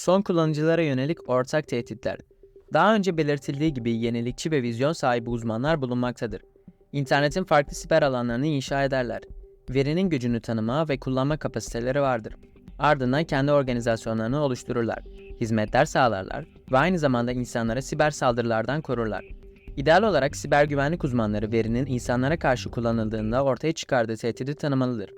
Son kullanıcılara yönelik ortak tehditler. Daha önce belirtildiği gibi yenilikçi ve vizyon sahibi uzmanlar bulunmaktadır. İnternetin farklı siber alanlarını inşa ederler. Verinin gücünü tanıma ve kullanma kapasiteleri vardır. Ardından kendi organizasyonlarını oluştururlar. Hizmetler sağlarlar ve aynı zamanda insanları siber saldırılardan korurlar. İdeal olarak siber güvenlik uzmanları verinin insanlara karşı kullanıldığında ortaya çıkardığı tehdidi tanımalıdır.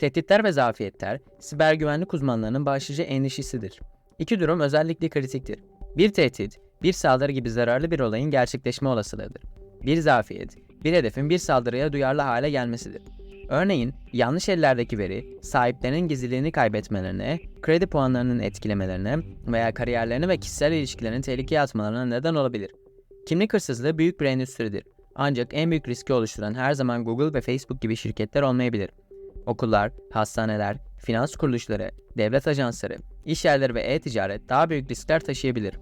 Tehditler ve zafiyetler, siber güvenlik uzmanlarının başlıca endişesidir. İki durum özellikle kritiktir. Bir tehdit, bir saldırı gibi zararlı bir olayın gerçekleşme olasılığıdır. Bir zafiyet, bir hedefin bir saldırıya duyarlı hale gelmesidir. Örneğin, yanlış ellerdeki veri, sahiplerinin gizliliğini kaybetmelerine, kredi puanlarının etkilemelerine veya kariyerlerini ve kişisel ilişkilerini tehlikeye atmalarına neden olabilir. Kimlik hırsızlığı büyük bir endüstridir. Ancak en büyük riski oluşturan her zaman Google ve Facebook gibi şirketler olmayabilir. Okullar, hastaneler, finans kuruluşları, devlet ajansları, iş yerleri ve e-ticaret daha büyük riskler taşıyabilir.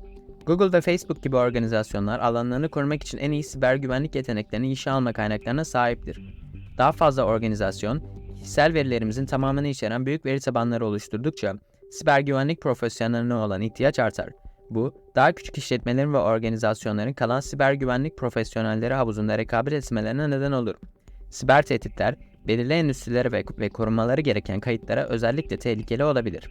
Google ve Facebook gibi organizasyonlar alanlarını korumak için en iyi siber güvenlik yeteneklerini işe alma kaynaklarına sahiptir. Daha fazla organizasyon, kişisel verilerimizin tamamını içeren büyük veri tabanları oluşturdukça siber güvenlik profesyonellerine olan ihtiyaç artar. Bu, daha küçük işletmelerin ve organizasyonların kalan siber güvenlik profesyonelleri havuzunda rekabet etmelerine neden olur. Siber tehditler, belirli endüstrilere ve, ve korunmaları gereken kayıtlara özellikle tehlikeli olabilir.